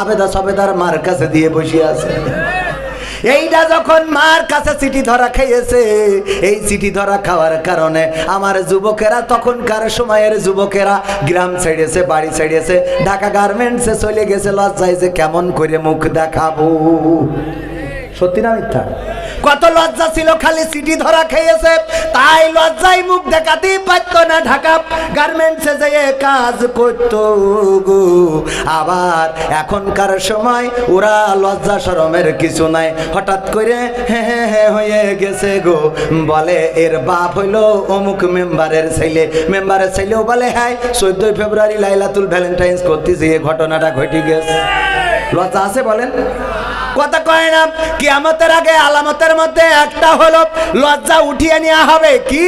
আবেদা সবেদার মার কাছে দিয়ে বসে আছে। এইটা যখন মার কাছে চিঠি ধরা খাইয়েছে এই চিঠি ধরা খাওয়ার কারণে আমার যুবকেরা, তখনকার সময়ের যুবকেরা গ্রাম ছেড়েছে, বাড়ি ছেড়েছে, ঢাকা গার্মেন্টসে চলে গেছে, লজ্জায় যে কেমন করে মুখ দেখাবো। সত্যি না মিথ্যা? কত লজ্জা ছিল খালি সিটি ধরা খেয়েছে। তাই লজ্জায় মুখ দেখাতেই পারত না ঢাকা। গার্মেন্টসে যেয়ে কাজ করত গো। আবার এখনকার সময় ওরা লজ্জা শরমের কিছু নাই। হঠাৎ করে হ্যাঁ হ্যাঁ হয়ে গেছে গো। বলে, এর বাপ হইল অমুক মেম্বারের ছেলে। মেম্বারের ছেলেও বলে হ্যাঁ চোদ্দই ফেব্রুয়ারি লাইলাতুল ভ্যালেন্টাইন্স করতে যে ঘটনাটা ঘটে গেছে। লজ্জা আছে বলেন? কথা কয় না কিয়ামতের আগে আলামতের মধ্যে একটা হলো লজ্জা উঠিয়ে নেওয়া হবে কি?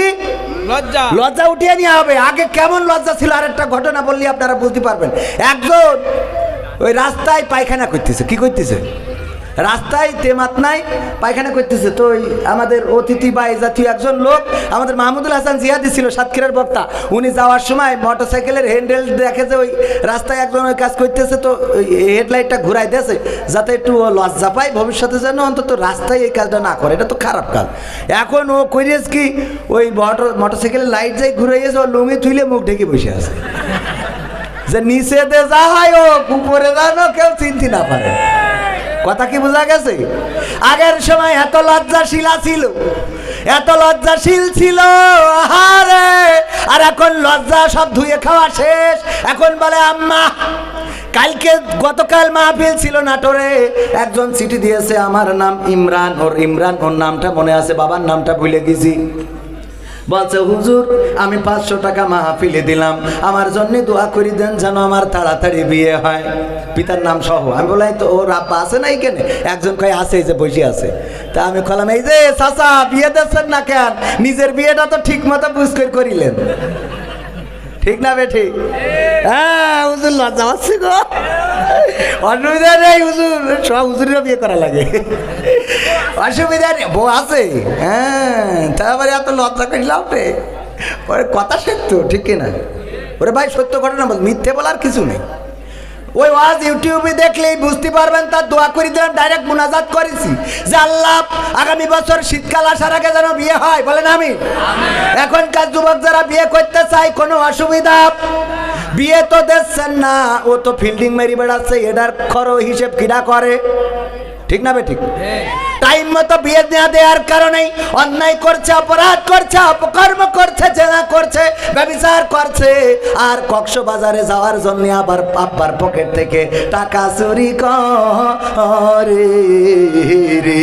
লজ্জা। লজ্জা উঠিয়ে নেওয়া হবে। আগে কেমন লজ্জা ছিল? আর একটা ঘটনা বললে আপনারা বুঝতে পারবেন। একজন ওই রাস্তায় পায়খানা করতেছে। কি করতেছে? রাস্তায় তেমাত নাই, পায়খানা করতেছে। তো আমাদের অতিথি বা এই জাতীয় একজন লোক আমাদের মাহমুদুল হাসান জিয়াদি ছিল, সাতক্ষীরার বক্তা। উনি যাওয়ার সময় মোটর সাইকেলের হ্যান্ডেল দেখে যে ওই রাস্তায় একজন ওই কাজ করতেছে, তো হেডলাইটটা ঘুরাই দিয়েছে, যাতে একটু লজ্জা পায়, ভবিষ্যতে যেন অন্তত রাস্তায় এই কাজটা না করে। এটা তো খারাপ কাজ। এখন ও করিয়েছে কি, ওই মোটর মোটর সাইকেলের লাইট যাই ঘুরাইয়েছে ও লুঙ্গি থুইলে মুখ ঢেকে বসে আছে। যে নিচে দে যা হয় ও উপরে জানো কেউ চিনতে না পারে। কথা কি বোঝা গেছে? আগের সময় এত লজ্জাশীল ছিল, এত লজ্জাশীল ছিল, আহারে, আর এখন লজ্জা সব ধুয়ে খাওয়া শেষ। এখন বলে, আম্মা, কালকে গতকাল মাহফিল ছিল নাটোরে, একজন চিঠি দিয়েছে, আমার নাম ইমরান, ওর ইমরান, ওর নামটা মনে আছে, বাবার নামটা ভুলে গেছি। বলছে, হুজুর, আমি পাঁচশো টাকা মাহফিলে দিলাম। আমার জন্য দোয়া করি দেন যেন আমার তাড়াতাড়ি বিয়ে হয়। পিতার নাম সহ। আমি বলাই তো ওর আব্বা আছে না কেন একজন কয়, আছে, এই যে বসে আছে। তা আমি কলাম, এই যে, চাচা, বিয়ে দিচ্ছেন না কেন? নিজের বিয়েটা তো ঠিক মতো বুঝ করে করিলেন। ঠিক না বে, ঠিক? হ্যাঁ হুজুর লজ্জা পাচ্ছে গো। অসুবিধা নেই, হুজুর। সব হুজুরেরও বিয়ে করা লাগে। অসুবিধা নেই, বউ আছে। হ্যাঁ তারপরে এত লজ্জা লাভ রে ওরে কথা সত্য, ঠিক কিনা? ওরে ভাই, সত্য ঘটনা বল, মিথ্যে বলার কিছু নেই। ওই ওয়াজ ইউটিউবে দেখলেই বুঝতে পারবেন, তার দোয়া করে দিলাম ডাইরেক্ট মোনাজাত করেছি। যে আল্লাহ, আগামী বছর শীতকাল আসার আগে যেন বিয়ে হয়, বলেন আমি এখনকার যুবক যারা বিয়ে করতে চাই কোনো অসুবিধা। বিয়ে তো দেখছেন না, ও তো ফিল্ডিং মেরি বেড়াচ্ছে, এটার খরচ হিসেব কিরা করে। ঠিক না বে ঠিক? টাইম মতো বিয়ে দেওয়া দেওয়ার কারণেই অন্যায় করছে অপরাধ করছে অপকর্ম করছে জেনা করছে ব্যবচার করছে। আর কক্সবাজারে যাওয়ার জন্য আবার আব্বার পকেট থেকে টাকা চুরি করে রে।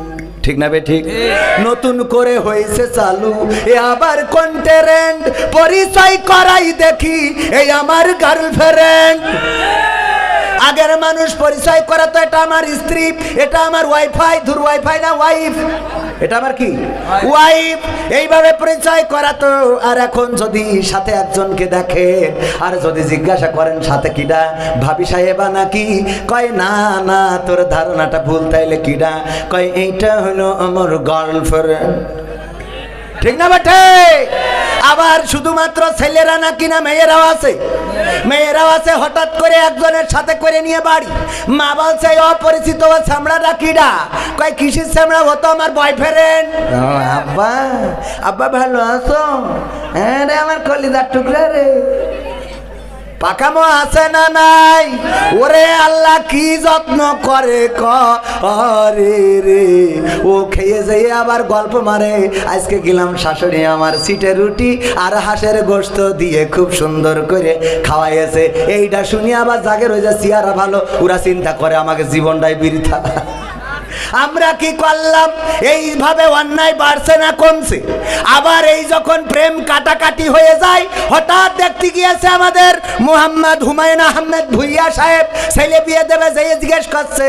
ঠিক না ঠিক? নতুন করে হয়েছে চালু। এ আবার কন্টেরেন্ট পরিচয় করাই দেখি, এই আমার গার্লফ্রেন্ড আগের মানুষ পরিচয় করা তো এটা আমার স্ত্রী, এটা আমার ওয়াইফাই ধুর ওয়াইফাই না ওয়াইফ এটা আমার কি? ওয়াইফ এইভাবে পরিচয় করা তো আর এখন যদি সাথে একজনকে দেখে আর যদি জিজ্ঞাসা করেন সাথে কিডা? ভাবি সাহেবা নাকি? কয় না না তোর ধারণাটা ভুল তাইলে কিডা? কয় এইটা হলো আমার গার্লফ্রেন্ড ঠিক না বেটে? আবার শুধুমাত্র ছেলেরা না কিনা মেয়েরাও আছে? মেয়েরাও আছে, হঠাৎ করে একজনের সাথে করে নিয়ে বাড়ি। মা বলছে অপরিচিত ও চামড়াটা কিডা? কয়, কিসির চামড়া হতো আমার বয়ফ্রেন্ড আব্বা আব্বা ভালো আছো? হ্যাঁ রে, আমার কলিদার টুকরা রে। পাকামো আছে না নাই? ওরে আল্লাহ কি যত্ন করে করে রে। ও খেয়ে যেয়ে আবার গল্প মারে। আজকে গেলাম শাশুড়ি আমার সিটে রুটি আর হাঁসের গোস্ত দিয়ে খুব সুন্দর করে খাওয়াইয়েছে। এইটা শুনিয়ে আবার জাগের হয়ে যায় চেয়ারা ভালো। ওরা চিন্তা করে আমাকে জীবনটাই বৃথা। আমরা কি করলাম? এইভাবে অন্যায় বাড়ছে না কমছে। আবার এই যখন প্রেম কাটাকাটি হয়ে যায়, হঠাৎ দেখতে গিয়েছে আমাদের মোহাম্মদ হুমায়ুন আহমেদ ভুইয়া সাহেব। ছেলে বিয়ে দেবে যে জিজ্ঞেস করছে,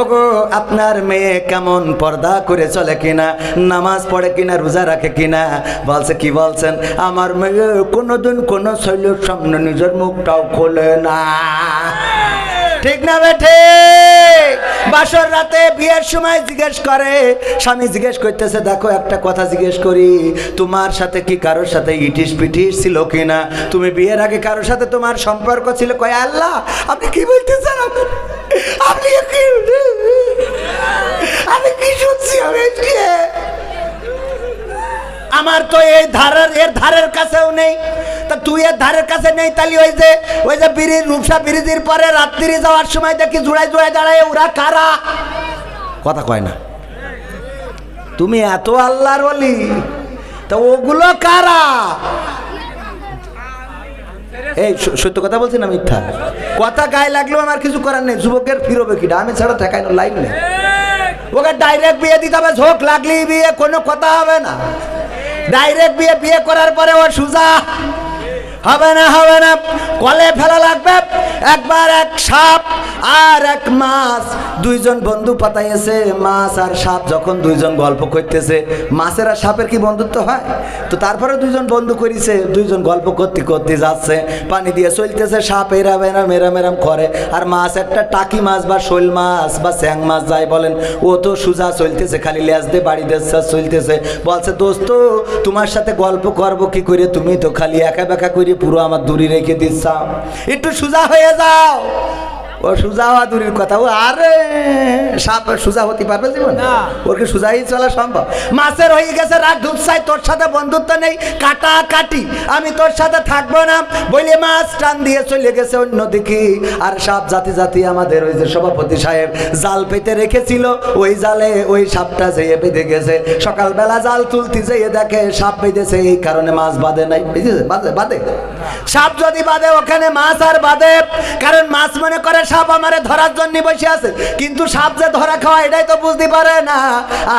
ওগো, আপনার মেয়ে কেমন পর্দা করে চলে কিনা? নামাজ পড়ে কিনা? রোজা রাখে কিনা? বলছে, কি বলছেন? আমার মেয়ে কোনোদিন কোনো শৈলের সামনে নিজের মুখটাও খোলে না। ঠিক না বেঠে বাসর রাতে বিয়ের সময় জিজ্ঞেস করে, স্বামী জিজ্ঞেস করতেছে, দেখো, একটা কথা জিজ্ঞেস করি, তোমার সাথে কি কারোর সাথে ইটিস পিটিস ছিল কিনা? তুমি বিয়ের আগে কারোর সাথে তোমার সম্পর্ক ছিল? কয়, আল্লাহ, আপনি কি বলতেছেন? আপনি- আপনি কি শুনছি আমি? আমার তো এই ধারের, এর ধারের কাছেও নেই। তা তুই এর ধারের কাছে নেই, তাহলে ওই যে ওই যে বিড়ির রূপসা বিরিদির পরে রাত্রি যাওয়ার সময় দেখি জোড়ায় জোড়ায় দাঁড়ায়, ওরা কারা? কথা কয় না। তুমি এত আল্লাহর বলি তা ওগুলো কারা? এই সত্য কথা বলছি না মিথ্যা? কথা গায়ে লাগলেও আমার কিছু করার নেই, যুবকের ফিরবে কিনা? আমি ছাড়া ঠেকাই না, লাইন নেই। ওকে ডাইরেক্ট বিয়ে দিতে হবে, ঝোঁক লাগলেই বিয়ে, কোনো কথা হবে না। ডাইরেক্ট বিয়ে বিয়ে করার পরে ও সুজা হবে না হবে না। কলে ফেলা লাগবে। একবার এক সাপ আর এক মাছ। দুইজন বন্ধু পাতাইছে মাছ আর সাপ যখন দুইজন গল্প করতেছে। মাছের আর সাপের কি বন্ধুত্ব হয়? তো তারপরে দুইজন বন্ধু করিছে, দুইজন গল্প করতে করতে যাচ্ছে। পানি দিয়ে চলতেছে, সাপ এরাম এরাম এরাম এরাম করে। আর মাছ, একটা টাকি মাছ বা শোল মাছ বা স্যাং মাছ যাই বলেন, ও তো সুজা চলতেছে, খালি লেজ দিয়ে বাড়ি দেশা চলতেছে। বলছে, দোস্ত, তোমার সাথে গল্প করব কি করে? তুমি তো খালি একা বেকা করে পুরো আমার দূরে রেখে দিচ্ছ একটু সোজা হয়ে যাও। ও সুজা হওয়া দূরের কথা। ও আরে সাপ সুজা হতে পারবে জীবন? ওর কি সুজাই চলা সম্ভব। মাছের হয়ে গেছে রাগ ধুপসাই তোর সাথে বন্ধুত্ব নেই কাটা কাটি আমি তোর সাথে থাকব না বলে মাছ টান দিয়ে চলে গেছে অন্যদিকে। আর সাপ জাতি জাতি আমাদের ওই যে সভাপতি সাহেব জাল পেতে রেখেছিল ওই জালে ওই সাপটা যেয়ে বেঁধে গেছে। সকালবেলা জাল তুলতে যেয়ে দেখে সাপ বেঁধেছে এই কারণে মাছ বাঁধে নাই। বুঝেছে বাঁধে বাঁধে। সাপ যদি বাঁধে, ওখানে মাছ আর বাঁধে। কারণ মাছ মনে করে সাপ আমারে ধরার জন্য বসে আছে। কিন্তু সাপ যে ধরা খাওয়া এটাই তো বুঝতে পারে না।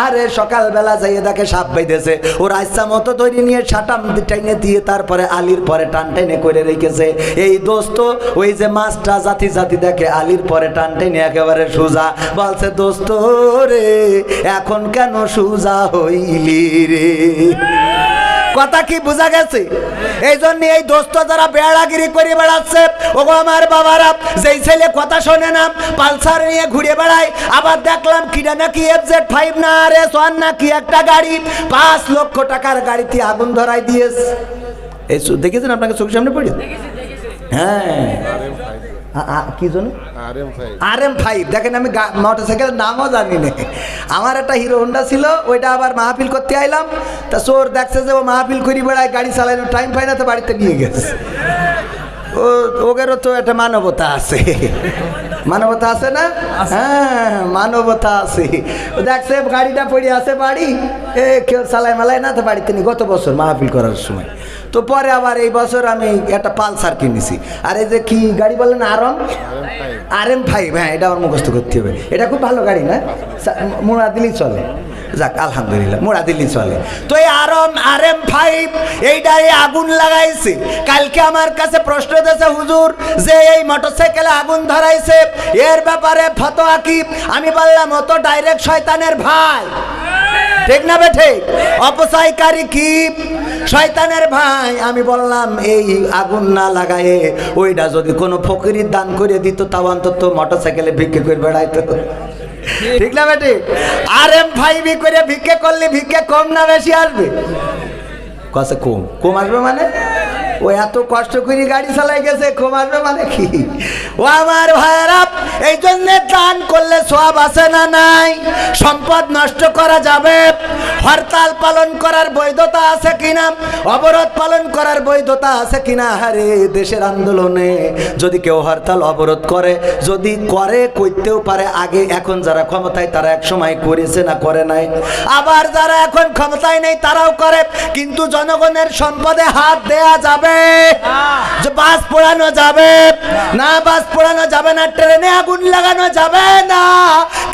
আরে, সকালবেলা যাইয়ে দেখে সাপ বেঁধেছে। ওর আইসা মতো তৈরি নিয়ে সাটাম টাইনে দিয়ে তারপরে আলির পরে টান টেনে করে রেখেছে। এই দোস্ত, ওই যে মাছটা জাতি জাতি দেখে আলির পরে টান টেনে একেবারে সোজা বলছে, দোস্ত রে, এখন কেন সোজা হইলি রে? কথা কি বোঝা গেছে? এই জন্য এই দোস্ত যারা বেড়াগিরি করে বেড়াচ্ছে ওগো আমার বাবারা যেই ছেলে কথা শোনে না পালসার নিয়ে ঘুরে বেড়ায় আবার দেখলাম কিনা নাকি এফ জেড ফাইভ না আর এস ওয়ান নাকি একটা গাড়ি পাঁচ লক্ষ টাকার গাড়িতে আগুন ধরাই দিয়েছে। এই দেখেছেন আপনাকে চোখের সামনে পড়ি? হ্যাঁ। কি জন্য আর এম ফাইভ। দেখেন আমি মোটর সাইকেলের নামও জানি না। আমার একটা হিরো হোন্ডা ছিল ওইটা আবার মাহফিল করতে আইলাম। তা চোর দেখছে যে ও মাহফিল করি বেড়ায় গাড়ি চালানোর টাইম পায় না তো বাড়িতে নিয়ে গেছে। ও ওদেরও তো একটা মানবতা আছে। মানবতা আছে না? হ্যাঁ মানবতা আছে। ও দেখছে গাড়িটা পড়ে আছে বাড়ি। এ কেউ চালায় মালায় না তো বাড়িতে নি গত বছর মাহফিল করার সময়। তো পরে আবার এই বছর আমি একটা পালসার কিনেছি। আর এই যে কি গাড়ি বলেন আরম আর এম ফাইভ হ্যাঁ এটা আমার মুখস্থ করতে হবে। এটা খুব ভালো গাড়ি না? মোড়া দিলেই চলে। যাক, আলহামদুলিল্লাহ, মোড়া দিলেই চলে। তো এই আরম আর এম ফাইভ, এইটাই আগুন লাগাইছে। কালকে আমার কাছে প্রশ্ন দিয়েছে হুজুর, যে এই মোটরসাইকেলে আগুন ধরাইছে, এর ব্যাপারে ফতোয়া কি? আমি বললাম অত ডাইরেক্ট শয়তানের ভাই। ঠিক না বেঠে অপচয়কারী কি? শয়তানের ভাই, আমি বললাম, এই আগুন না লাগায়ে ওইটা যদি কোনো ফকিরির দান করে দিত, তাও অন্তত মোটর সাইকেলে ভিক্ষে করে বেড়াইতো। ঠিক না বেঠে আর এম ফাইভি করে ভিক্ষে করলে ভিক্ষে কম না বেশি আসবে? কসে কম? কম আসবে মানে? ও এত কষ্ট করে গাড়ি চালাই গেছে আসবে মানে কি? ও আমার ভাইয়েরা, এই জন্য দান করলে সব আছে না নাই? সম্পদ নষ্ট করা যাবে? হরতাল পালন করার বৈধতা আছে কিনা? অবরোধ পালন করার বৈধতা আছে কিনা? আরে, দেশের আন্দোলনে যদি কেউ হরতাল, অবরোধ করে, যদি করে, করতেও পারে, আগে এখন যারা ক্ষমতায়, তারা এক সময় করেছে না করে নাই? আবার যারা এখন ক্ষমতায় নেই, তারাও করে, কিন্তু জনগণের সম্পদে হাত দেয়া যাবে যে বাস পোড়ানো যাবে না বাস পোড়ানো যাবে না ট্রেনে আগুন লাগানো যাবে না।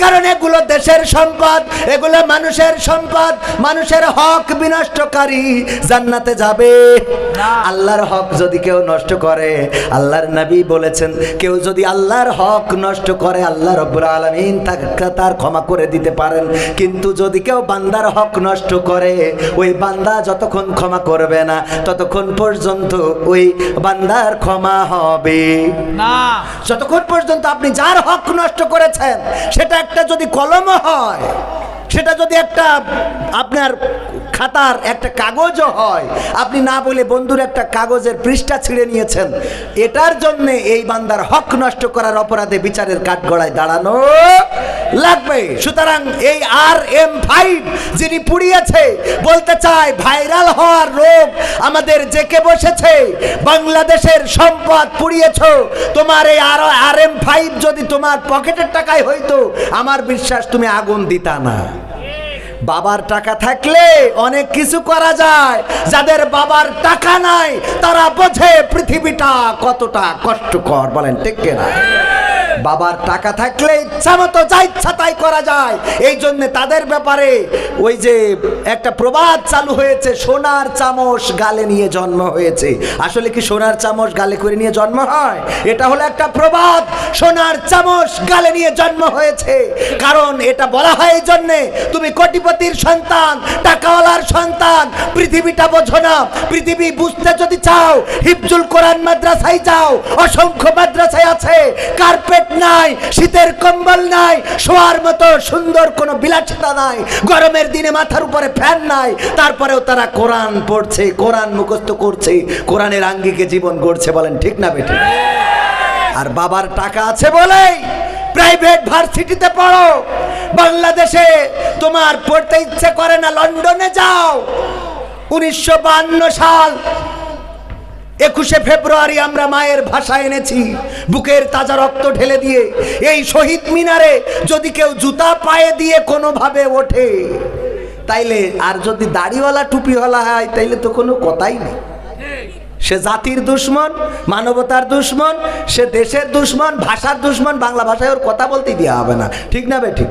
কারণ এগুলো দেশের সম্পদ এগুলো মানুষের সম্পদ মানুষের হক বিনষ্টকারী জান্নাতে যাবে। আল্লাহর হক যদি কেউ নষ্ট করে আল্লাহর নবী বলেছেন কেউ যদি আল্লাহর হক নষ্ট করে আল্লাহ রব্বুল আলমিন তাকে তার ক্ষমা করে দিতে পারেন। কিন্তু যদি কেউ বান্দার হক নষ্ট করে ওই বান্দা যতক্ষণ ক্ষমা করবে না ততক্ষণ পর্যন্ত ওই বান্দার ক্ষমা হবে। না। যতক্ষণ পর্যন্ত আপনি যার হক নষ্ট করেছেন সেটা একটা যদি কলম হয় সেটা যদি একটা আপনার খাতার একটা কাগজও হয় আপনি না বলে বন্ধুর একটা কাগজের পৃষ্ঠা ছিঁড়ে নিয়েছেন এটার জন্য এই বান্দার হক নষ্ট করার অপরাধে বিচারের কাঠগড়ায় দাঁড়ানো। লাগবে। সুতরাং এই আর এম ফাইভ যিনি পুড়িয়েছে, বলতে চায়, ভাইরাল হওয়ার রোগ আমাদের জেকে বসেছে। বাংলাদেশের সম্পদ পুড়িয়েছ। তোমার এই আর আর এম ফাইভ যদি তোমার পকেটের টাকায় হইতো, আমার বিশ্বাস তুমি আগুন দিতা না। বাবার টাকা থাকলে অনেক কিছু করা যায়। যাদের বাবার টাকা নাই, তারা বোঝে পৃথিবীটা কতটা কষ্টকর। বলেন, ঠিক না বাবার টাকা থাকলে ইচ্ছা মতো যা ইচ্ছা তাই করা যায়। এই জন্য তাদের ব্যাপারে ওই যে একটা প্রবাদ চালু হয়েছে, সোনার চামচ গালে নিয়ে জন্ম হয়েছে। আসলে কি সোনার চামচ গালে করে নিয়ে জন্ম হয়? এটা হলো একটা প্রবাদ, সোনার চামচ গালে নিয়ে জন্ম হয়েছে। কারণ এটা বলা হয় এই জন্যে, তুমি কোটিপতির সন্তান, টাকাওয়ালার সন্তান, পৃথিবীটা বোঝো না। পৃথিবী বুঝতে যদি চাও, হিফজুল কোরআন মাদ্রাসায় যাও। অসংখ্য মাদ্রাসায় আছে, কার্পেট নাই, শীতের কম্বল নাই, শোয়ার মতো সুন্দর কোনো বিলাসিতা নাই, গরমের দিনে মাথার উপরে ফ্যান নাই, তারপরেও তারা কোরআন পড়ছে, কোরআন মুখস্থ করছে, কোরআনের আঙ্গিকে জীবন গড়ছে বলেন ঠিক না বেঠিক আর বাবার টাকা আছে বলেই প্রাইভেট ভার্সিটিতে পড়ো, বাংলাদেশে তোমার পড়তে ইচ্ছে করে না, লন্ডনে যাও। উনিশশো সাল একুশে ফেব্রুয়ারি আমরা মায়ের ভাষা এনেছি। বুকের তাজা রক্ত ঢেলে দিয়ে এই শহীদ মিনারে যদি কেউ জুতা পায়ে দিয়ে কোনোভাবে ওঠে, তাইলে আর যদি দাড়িওয়ালা টুপিওয়ালা হয়, তাইলে তো কোনো কথাই নেই। সে জাতির দুশ্মন, মানবতার দুশ্মন, সে দেশের দুশ্মন, ভাষার দুশ্মন, বাংলা ভাষায় ওর কথা বলতে দেওয়া হবে না। ঠিক না ঠিক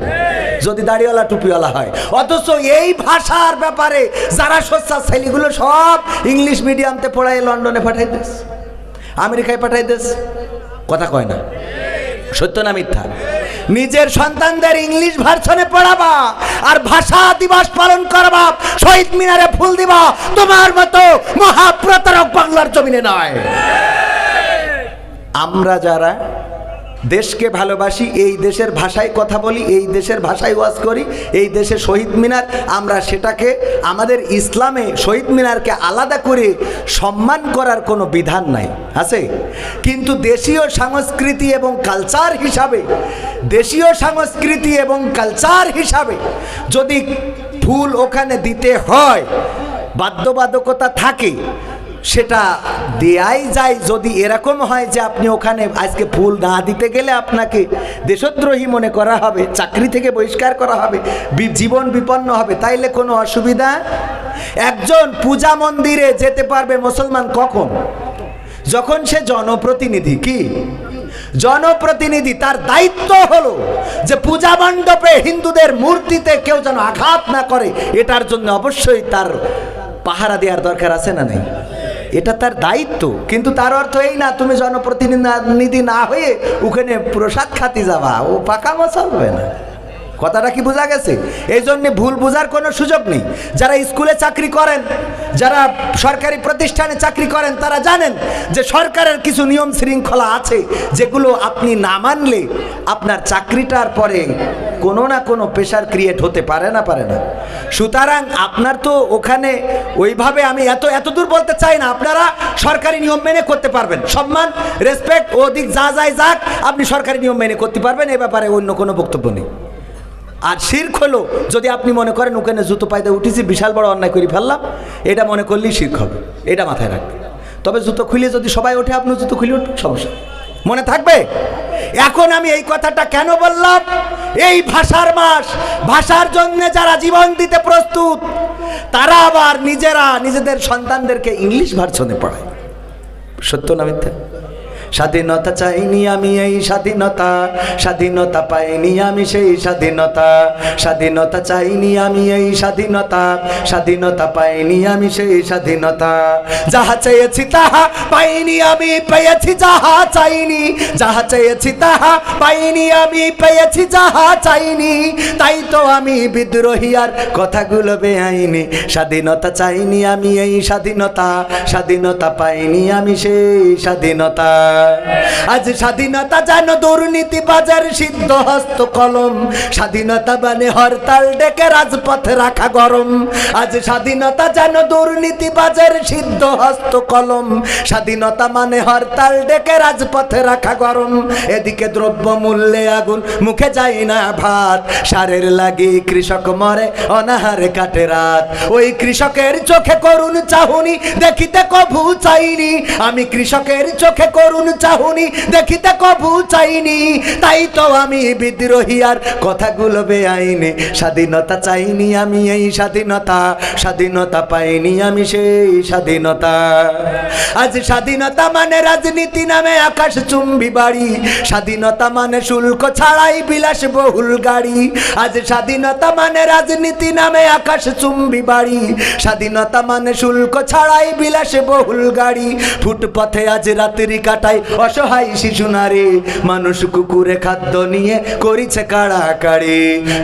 যদি দাড়িওয়ালা, টুপিওয়ালা হয়, অথচ এই ভাষার ব্যাপারে যারা সোচ্চার, ছেলেগুলো সব ইংলিশ মিডিয়ামতে পড়ায় লন্ডনে পাঠাই দেস, আমেরিকায় পাঠাই দেস। কথা কয় না। সত্য না মিথ্যা? নিজের সন্তানদের ইংলিশ ভার্সনে পড়াবা আর ভাষা দিবস পালন করবা। শহীদ মিনারে ফুল দিবা। তোমার মতো মহাপ্রতারক বাংলার জমিনে নয়। আমরা যারা দেশকে ভালোবাসি, এই দেশের ভাষায় কথা বলি, এই দেশের ভাষায় ওয়াজ করি, এই দেশে শহীদ মিনার, আমরা সেটাকে, আমাদের ইসলামে শহীদ মিনারকে আলাদা করে সম্মান করার কোনো বিধান নাই, আছে? কিন্তু দেশীয় সংস্কৃতি এবং কালচার হিসাবে, দেশীয় সংস্কৃতি এবং কালচার হিসাবে যদি ফুল ওখানে দিতে হয়, বাধ্যবাধকতা থাকে সেটা দেয়াই যায়। যদি এরকম হয় যে আপনি ওখানে আজকে ফুল না দিতে গেলে আপনাকে দেশদ্রোহী মনে করা হবে, চাকরি থেকে বহিষ্কার করা হবে জীবন বিপন্ন হবে, তাইলে কোনো অসুবিধা? একজন পূজা মন্দিরে যেতে পারবে মুসলমান কখন? যখন সে জনপ্রতিনিধি, কি? জনপ্রতিনিধি তার দায়িত্ব হলো যে পূজা মণ্ডপে হিন্দুদের মূর্তিতে কেউ যেন আঘাত না করে, এটার জন্য অবশ্যই তার পাহারা দেওয়ার দরকার আছে না নাই? এটা তার দায়িত্ব। কিন্তু তার অর্থ এই না, তুমি জনপ্রতিনিধি না হয়ে ওখানে প্রসাদ খাতি যাবা। ও পাকা চলবে না। কথাটা কি বোঝা গেছে? এই জন্যে ভুল বোঝার কোনো সুযোগ নেই। যারা স্কুলে চাকরি করেন, যারা সরকারি প্রতিষ্ঠানে চাকরি করেন, তারা জানেন যে সরকারের কিছু নিয়ম শৃঙ্খলা আছে, যেগুলো আপনি না মানলে আপনার চাকরিটার পরে কোনো না কোনো প্রেশার ক্রিয়েট হতে পারে না পারে না। সুতরাং আপনার তো ওখানে ওইভাবে আমি এত এত দূর বলতে চাই না, আপনারা সরকারি নিয়ম মেনে করতে পারবেন। সম্মান রেসপেক্ট ওদিক যা যায় যাক, আপনি সরকারি নিয়ম মেনে করতে পারবেন, এ ব্যাপারে অন্য কোনো বক্তব্য নেই। আর শির্ক হলো, যদি আপনি মনে করেন ওখানে জুতো পাইতে উঠেছি, বিশাল বড় অন্যায় করে ফেললাম, এটা মনে করলেই শির্ক হবে, এটা মাথায় রাখবে তবে জুতো খুলে যদি সবাই ওঠে, আপনি জুতো খুলে উঠুন, সমস্যা মনে থাকবে? এখন আমি এই কথাটা কেন বললাম? এই ভাষার মাস, ভাষার জন্য যারা জীবন দিতে প্রস্তুত, তারা আবার নিজেরা নিজেদের সন্তানদেরকে ইংলিশ ভার্সনে পড়ায়। সত্য না মিথ্যা? স্বাধীনতা চাইনি আমি এই স্বাধীনতা। স্বাধীনতা পাইনি আমি সেই স্বাধীনতা। স্বাধীনতা চাইনি আমি এই স্বাধীনতা। স্বাধীনতা পাইনি আমি সেই স্বাধীনতা। যাহা চেয়েছি তাহা পাইনি আমি, পেয়েছি যাহা চাইনি। যাহা চেয়েছি তাহা পাইনি আমি, পেয়েছি যাহা চাইনি। তাই তো আমি বিদ্রোহী আর কথাগুলো বেআইনি। স্বাধীনতা চাইনি আমি এই স্বাধীনতা। স্বাধীনতা পাইনি আমি সেই স্বাধীনতা। আজ স্বাধীনতা যেন দুর্নীতি বাজার, সিদ্ধ হস্ত কলম। স্বাধীনতা মানে হরতাল ডেকে রাজপথে রাখা গরম। আজ স্বাধীনতা যেন দুর্নীতি বাজার, সিদ্ধ হস্ত কলম। স্বাধীনতা মানে হরতাল ডেকে রাজপথে রাখা গরম। এদিকে দ্রব্য মূল্যে আগুন, মুখে যায় না ভাত। সারের লাগি কৃষক মরে, অনাহারে কাটে রাত। ওই কৃষকের চোখে করুন চাহুনি, দেখিতে কভু চাইনি। আমি কৃষকের চোখে করুন চাহুনি, দেখিতে কভু চাইনি। তাই তো আমি বিদ্রোহী আর কথাগুলো বেআইনি। স্বাধীনতা চাইনি আমি এই স্বাধীনতা স্বাধীনতা পাইনি আমি সেই স্বাধীনতা। আজ স্বাধীনতা মানে রাজনীতি নামে আকাশ চুম্বি বাড়ি। স্বাধীনতা মানে শুল্ক ছাড়াই বিলাস বহুল গাড়ি। আজ স্বাধীনতা মানে রাজনীতি নামে আকাশ চুম্বি বাড়ি। স্বাধীনতা মানে শুল্ক ছাড়াই বিলাস বহুল গাড়ি। ফুটপথে আজ রাত্রি কাটাই অসহায় শিশু নারী, মানুষ কুকুরে খাদ্য নিয়ে করিছে কাড়াকাড়ি।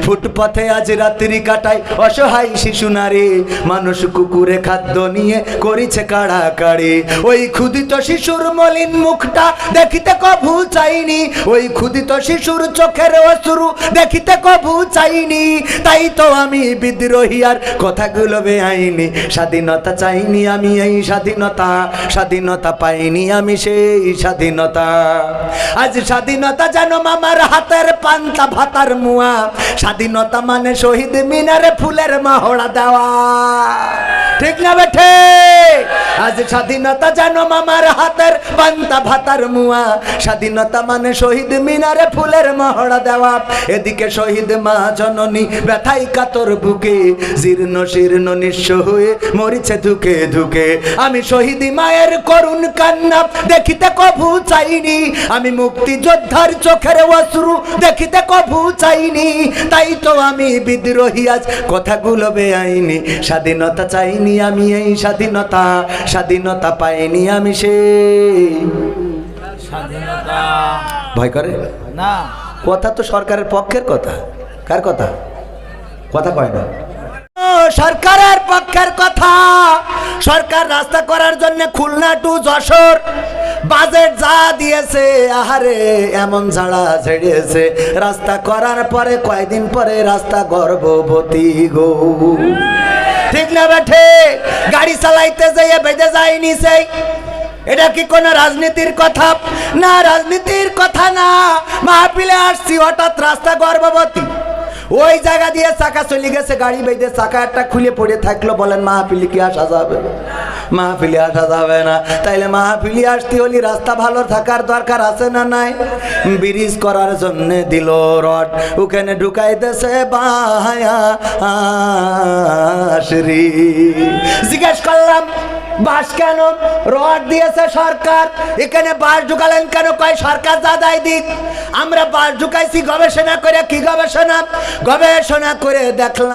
ফুটপথে আজ রাত্রি কাটাই অসহায় শিশু নারী, মানুষ কুকুরে খাদ্য নিয়ে করিছে কাড়াকাড়ি। ওই ক্ষুদিত শিশুর মলিন মুখটা দেখিতে কভু চাইনি। ওই ক্ষুদিত শিশুর চোখের অশ্রু দেখিতে কভু চাইনি। তাই তো আমি বিদ্রোহী আর কথাগুলো বেআইনি। স্বাধীনতা চাইনি আমি, এই স্বাধীনতা স্বাধীনতা পাইনি আমি সেই স্বাধীনতা। আজ স্বাধীনতা যেন মামার হাতের পান্তা ভাতার মুয়া। স্বাধীনতা মানে শহীদ মিনারে ফুলের মাহড়া দেওয়া। ঠিক না বেঠে আজ স্বাধীনতা যেন মামার হাতের পান্তা ভাতার মুয়া। স্বাধীনতা মানে শহীদ মিনারে ফুলের মহড়া দেওয়া। এদিকে শহীদ মা জননী ব্যথাই কাতর বুকে। জীর্ণ শীর্ণ নিঃস্ব হয়ে মরিছে ধুকে ধুকে। আমি শহীদ মায়ের করুণ কান্না দেখিতে কভু চাইনি। আমি মুক্তি যোদ্ধার চোখের অশ্রু দেখিতে কভু চাইনি। তাই তো আমি বিদ্রোহী, আজ কথাগুলো বেআইনি। স্বাধীনতা চাইনি আমি এই স্বাধীনতা স্বাধীনতা পাইনি আমি স্বাধীনতা। ভয় করে? না। কথা তো সরকারের পক্ষের কথা। কার কথা? কথা কয় না। সরকারের পক্ষের কথা। সরকার রাস্তা করার জন্য খুলনা টু যশোর। বাজেট যা দিয়েছে আহারে এমন ঝাড়া ছেড়েছে রাস্তা করার পরে কয়দিন পরে রাস্তা গর্ভবতী গো। ঠিক না বেঠে, গাড়ি চালাইতে যেয়ে বেঁধে যায়নি সেই। এটা কি কোন রাজনীতির কথা? না, রাজনীতির কথা না। মাহফিলে আসছি, হঠাৎ রাস্তা গর্ভবতী। ওই জায়গা দিয়ে চাকা চলে গেছে, গাড়ি বেঁধে চাকা একটা খুলে পড়ে থাকল, বলেন, মাহফিলি কি আসা যাবে মাহফিলি আসা যাবে না। তাইলে মাহফিলি আসতে হলে রাস্তা ভালো থাকার দরকার আছে না নাই? ব্রিজ করার জন্যে দিল রড, ওখানে বাহায়া আশরি। জিজ্ঞেস করলাম, বাস কেন? রড দিয়েছে সরকার, এখানে বাস ঢুকালেন কেন? কয়, সরকার দাদাই দিক। আমরা বাস ঢুকাইছি, গবেষণা করে কি গবেষণা? গবেষণা করে দেখলাম